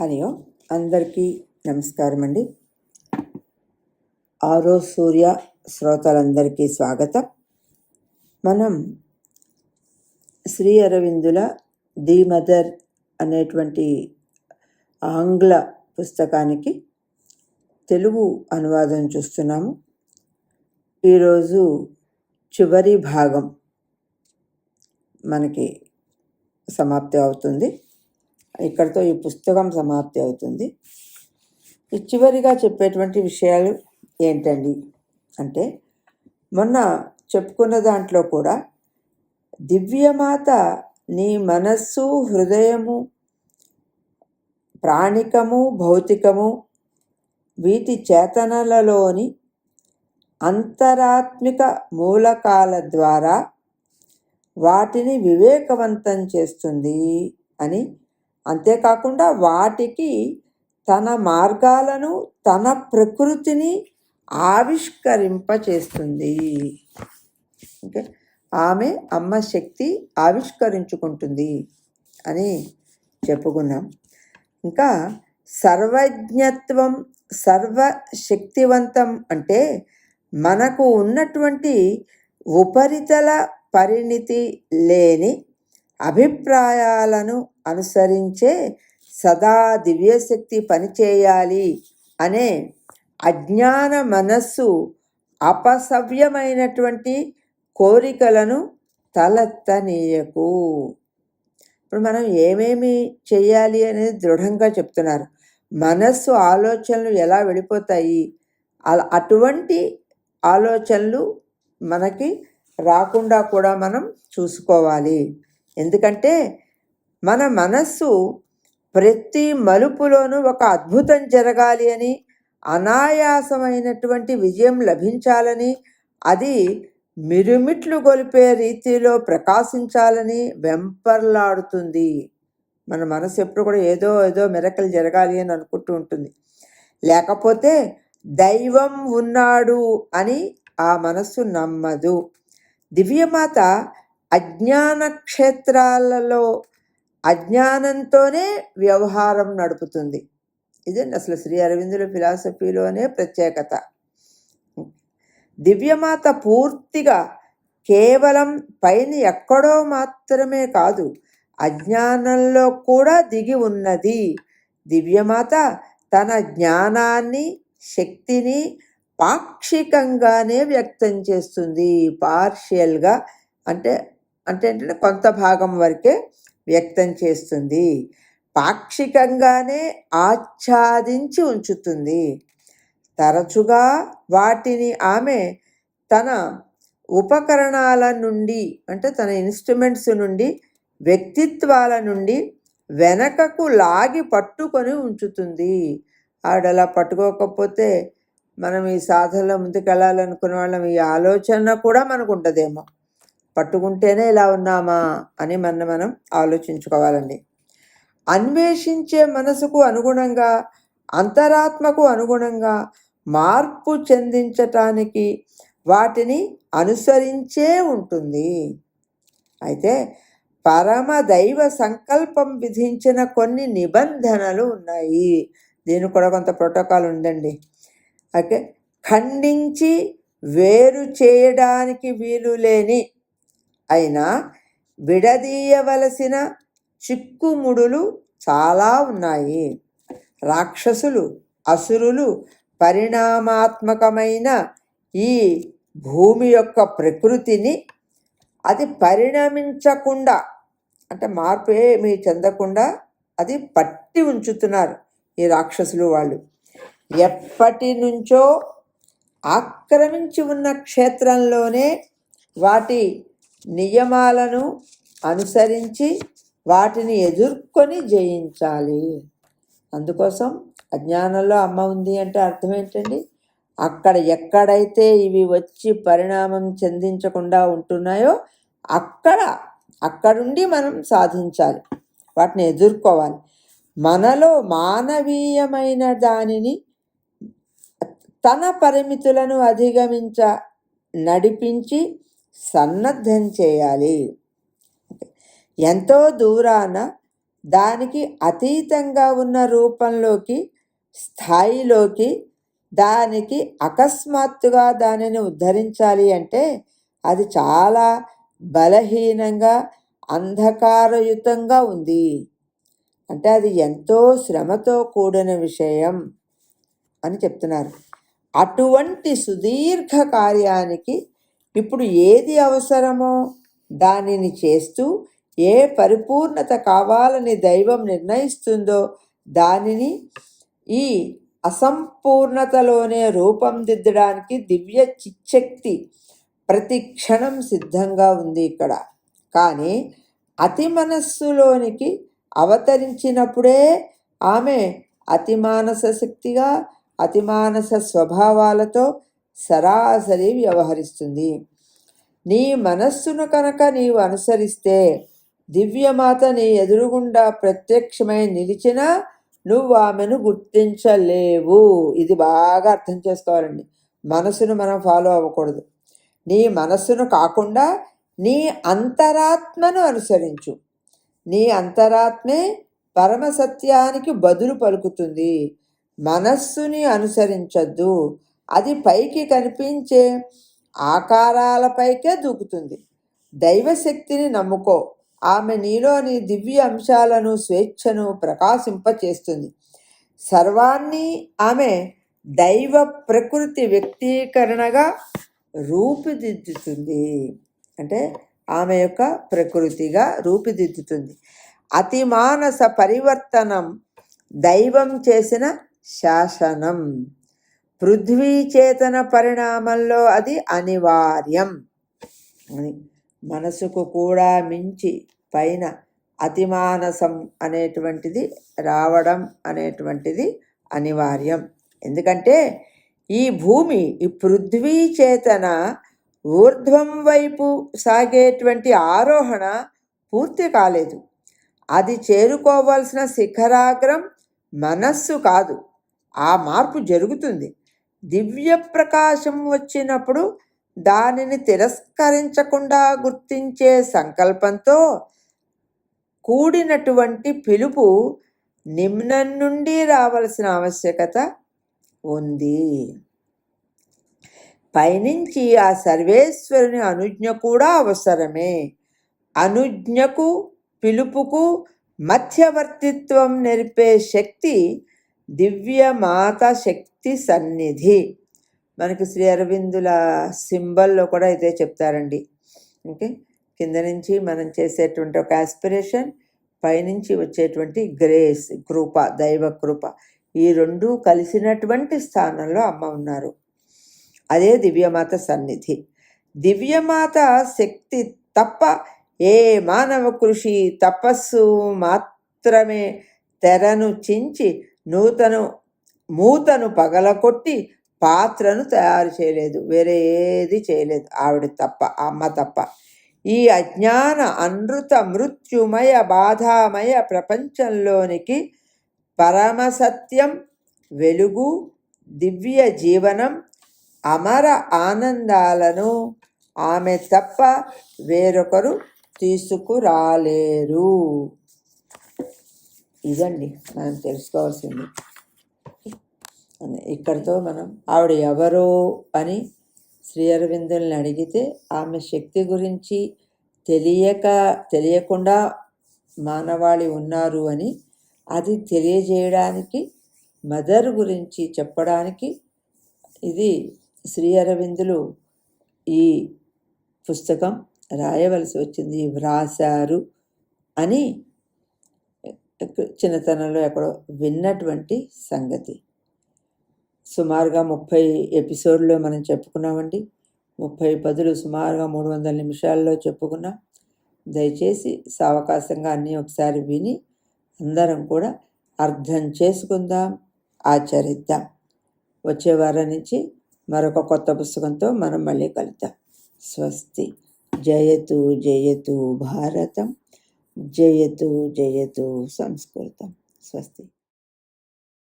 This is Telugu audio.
హరి ఓం. అందరికీ నమస్కారం అండి. ఆరో సూర్య శ్రోతలందరికీ స్వాగతం. మనం శ్రీ అరవిందుల ది మదర్ అనేటువంటి ఆంగ్ల పుస్తకానికి తెలుగు అనువాదం చూస్తున్నాము. ఈరోజు చివరి భాగం మనకి సమాప్తి అవుతుంది. ఇక్కడితో ఈ పుస్తకం సమాప్తి అవుతుంది. ఈ చివరిగా చెప్పేటువంటి విషయాలు ఏంటండి? అంటే మొన్న చెప్పుకున్న దాంట్లో కూడా దివ్యమాత నీ మనస్సు హృదయము ప్రాణికము భౌతికము వీటి చేతనలలోని అంతరాత్మిక మూలకాల ద్వారా వాటిని వివేకవంతం చేస్తుంది అని అంతేకాకుండా వాటికి తన మార్గాలను తన ప్రకృతిని ఆవిష్కరింపచేస్తుంది. ఓకే? ఆమె అమ్మ శక్తి ఆవిష్కరించుకుంటుంది అని చెప్పుకున్నాం. ఇంకా సర్వజ్ఞత్వం సర్వశక్తివంతం అంటే మనకు ఉన్నటువంటి ఉపరితల పరిణితి లేని అభిప్రాయాలను అనుసరించే సదా దివ్యశక్తి పనిచేయాలి అనే అజ్ఞాన మనస్సు అపసవ్యమైనటువంటి కోరికలను తలెత్తనీయకు. ఇప్పుడు మనం ఏమేమి చేయాలి అనేది దృఢంగా చెప్తున్నారు. మనస్సు ఆలోచనలు ఎలా వెళ్ళిపోతాయి అలా అటువంటి ఆలోచనలు మనకి రాకుండా కూడా మనం చూసుకోవాలి. ఎందుకంటే మన మనస్సు ప్రతి మలుపులోనూ ఒక అద్భుతం జరగాలి అని అనాయాసమైనటువంటి విజయం లభించాలని అది మిరుమిట్లు గొలిపే రీతిలో ప్రకాశించాలని వెంపర్లాడుతుంది. మన మనసు ఎప్పుడు కూడా ఏదో ఏదో మెరకలు జరగాలి అని అనుకుంటూ ఉంటుంది. లేకపోతే దైవం ఉన్నాడు అని ఆ మనస్సు నమ్మదు. దివ్యమాత అజ్ఞాన క్షేత్రాలలో అజ్ఞానంతోనే వ్యవహారం నడుపుతుంది. ఇదండి అసలు శ్రీ అరవిందుల ఫిలాసఫీలోనే ప్రత్యేకత. దివ్యమాత పూర్తిగా కేవలం పైన ఎక్కడో మాత్రమే కాదు అజ్ఞానంలో కూడా దిగి ఉన్నది. దివ్యమాత తన జ్ఞానాన్ని శక్తిని పాక్షికంగానే వ్యక్తం చేస్తుంది. పార్షియల్గా అంటే అంటే ఏంటంటే కొంత భాగం వరకే వ్యక్తం చేస్తుంది. పాక్షికంగానే ఆచ్ఛాదించి ఉంచుతుంది. తరచుగా వాటిని ఆమె తన ఉపకరణాల నుండి అంటే తన ఇన్స్ట్రుమెంట్స్ నుండి వ్యక్తిత్వాల నుండి వెనకకు లాగి పట్టుకొని ఉంచుతుంది. ఆడలా పట్టుకోకపోతే మనం ఈ సాధనలో ముందుకెళ్ళాలనుకున్న వాళ్ళం ఈ ఆలోచన కూడా మనకు ఉంటుందేమో పట్టుకుంటేనే ఇలా ఉన్నామా అని మన మనం ఆలోచించుకోవాలండి. అన్వేషించే మనసుకు అనుగుణంగా అంతరాత్మకు అనుగుణంగా మార్పు చెందించటానికి వాటిని అనుసరించే ఉంటుంది. అయితే పరమ దైవ సంకల్పం విధించిన కొన్ని నిబంధనలు ఉన్నాయి. దీనికి కూడా కొంత ప్రోటోకాల్ ఉందండి. ఓకే. ఖండించి వేరు చేయడానికి వీలు లేని అయినా విడదీయవలసిన చిక్కుముడులు చాలా ఉన్నాయి. రాక్షసులు అసురులు పరిణామాత్మకమైన ఈ భూమి యొక్క ప్రకృతిని అది పరిణమించకుండా అంటే మార్పు ఏమీ చెందకుండా అది పట్టి ఉంచుతున్నారు ఈ రాక్షసులు వాళ్ళు. ఎప్పటి నుంచో ఆక్రమించి ఉన్న క్షేత్రంలోనే వాటి నియమాలను అనుసరించి వాటిని ఎదుర్కొని జయించాలి. అందుకోసం అజ్ఞానంలో అమ్మ ఉంది అంటే అర్థం ఏంటండి? అక్కడ ఎక్కడైతే ఇవి వచ్చి పరిణామం చెందించకుండా ఉంటున్నాయో అక్కడ అక్కడుండి మనం సాధించాలి. వాటిని ఎదుర్కోవాలి. మనలో మానవీయమైన దానిని తన పరిమితులను అధిగమించ నడిపించి సన్నద్ధం చేయాలి. ఎంతో దూరాన దానికి అతీతంగా ఉన్న రూపంలోకి స్థాయిలోకి దానికి అకస్మాత్తుగా దానిని ఉద్ధరించాలి అంటే అది చాలా బలహీనంగా అంధకారయుతంగా ఉంది. అంటే అది ఎంతో శ్రమతో కూడిన విషయం అని చెప్తున్నారు. అటువంటి సుదీర్ఘ కార్యానికి ఇప్పుడు ఏది అవసరమో దానిని చేస్తూ ఏ పరిపూర్ణత కావాలని దైవం నిర్ణయిస్తుందో దానిని ఈ అసంపూర్ణతలోనే రూపం దిద్దడానికి దివ్య చిచ్చక్తి ప్రతి క్షణం సిద్ధంగా ఉంది ఇక్కడ. కానీ అతి మనస్సులోనికి అవతరించినప్పుడే ఆమె అతిమానస శక్తిగా అతిమానస స్వభావాలతో సరాసరి వ్యవహరిస్తుంది. నీ మనస్సును కనుక నీవు అనుసరిస్తే దివ్యమాత నీ ఎదురుగుండా ప్రత్యక్షమై నిలిచినా నువ్వు ఆమెను గుర్తించలేవు. ఇది బాగా అర్థం చేసుకోవాలండి. మనసును మనం ఫాలో అవ్వకూడదు. నీ మనస్సును కాకుండా నీ అంతరాత్మను అనుసరించు. నీ అంతరాత్మే పరమ సత్యానికి బదులు పలుకుతుంది. మనస్సుని అనుసరించద్దు. అది పైకి కనిపించే ఆకారాలపైకే దూకుతుంది. దైవశక్తిని నమ్ముకో. ఆమె నీలోని దివ్య అంశాలను స్వేచ్ఛను ప్రకాశింపచేస్తుంది. సర్వాన్ని ఆమె దైవ ప్రకృతి వ్యక్తీకరణగా రూపుదిద్దుతుంది. అంటే ఆమె యొక్క ప్రకృతిగా రూపుదిద్దుతుంది. అతి మానస పరివర్తనం దైవం చేసిన శాసనం. పృథ్వీచేతన పరిణామంలో అది అనివార్యం. అని మనసుకు కూడా మించి పైన అతిమానసం అనేటువంటిది రావడం అనేటువంటిది అనివార్యం. ఎందుకంటే ఈ భూమి ఈ పృథ్వీ చేతన ఊర్ధ్వం వైపు సాగేటువంటి ఆరోహణ పూర్తి కాలేదు. అది చేరుకోవాల్సిన శిఖరాగ్రం మనస్సు కాదు. ఆ మార్పు జరుగుతుంది. దివ్య ప్రకాశం వచ్చినప్పుడు దానిని తిరస్కరించకుండా గుర్తించే సంకల్పంతో కూడినటువంటి పిలుపు నిమ్నం నుండి రావలసిన ఆవశ్యకత ఉంది. పైనుంచి ఆ సర్వేశ్వరుని అనుజ్ఞ కూడా అవసరమే. అనుజ్ఞకు పిలుపుకు మధ్యవర్తిత్వం నేర్పే శక్తి దివ్యమాత శక్తి సన్నిధి. మనకి శ్రీ అరవిందుల సింబల్లో కూడా ఇదే చెప్తారండి. ఓకే? కింద నుంచి మనం చేసేటువంటి ఒక ఆస్పిరేషన్ పైనుంచి వచ్చేటువంటి గ్రేస్ కృప దైవ కృప. ఈ రెండు కలిసినటువంటి స్థానంలో అమ్మ ఉన్నారు. అదే దివ్యమాత సన్నిధి. దివ్యమాత శక్తి తప్ప ఏ మానవ కృషి తపస్సు మాత్రమే తెరను చించి నూతను మూతను పగలకొట్టి పాత్రను తయారు చేయలేదు. వేరే ఏది చేయలేదు. ఆవిడ తప్ప అమ్మ తప్ప. ఈ అజ్ఞాన అనృత మృత్యుమయ బాధామయ ప్రపంచంలోనికి పరమసత్యం వెలుగు దివ్య జీవనం అమర ఆనందాలను ఆమె తప్ప వేరొకరు తీసుకురాలేరు. ఇదండి మనం తెలుసుకోవాల్సింది. ఇక్కడితో మనం ఆవిడ ఎవరో అని శ్రీ అరవిందుల్ని అడిగితే ఆమె శక్తి గురించి తెలియక తెలియకుండా మానవాళి ఉన్నారు అని అది తెలియజేయడానికి మదర్ గురించి చెప్పడానికి ఇది శ్రీ అరవిందులు ఈ పుస్తకం రాయవలసి వచ్చింది వ్రాసారు అని చిన్నతనంలో ఎక్కడో విన్నటువంటి సంగతి. సుమారుగా ముప్పై ఎపిసోడ్లో మనం చెప్పుకున్నామండి. ముప్పై పదులు సుమారుగా మూడు వందల నిమిషాల్లో చెప్పుకున్నాం. దయచేసి సావకాశంగా అన్నీ ఒకసారి విని అందరం కూడా అర్థం చేసుకుందాం ఆచరిద్దాం. వచ్చే వారం నుంచి మరొక కొత్త పుస్తకంతో మనం మళ్ళీ కలుద్దాం. స్వస్తి. జయతు జయతు భారతం. జయతు జయతు సంస్కృతం. స్వస్తి.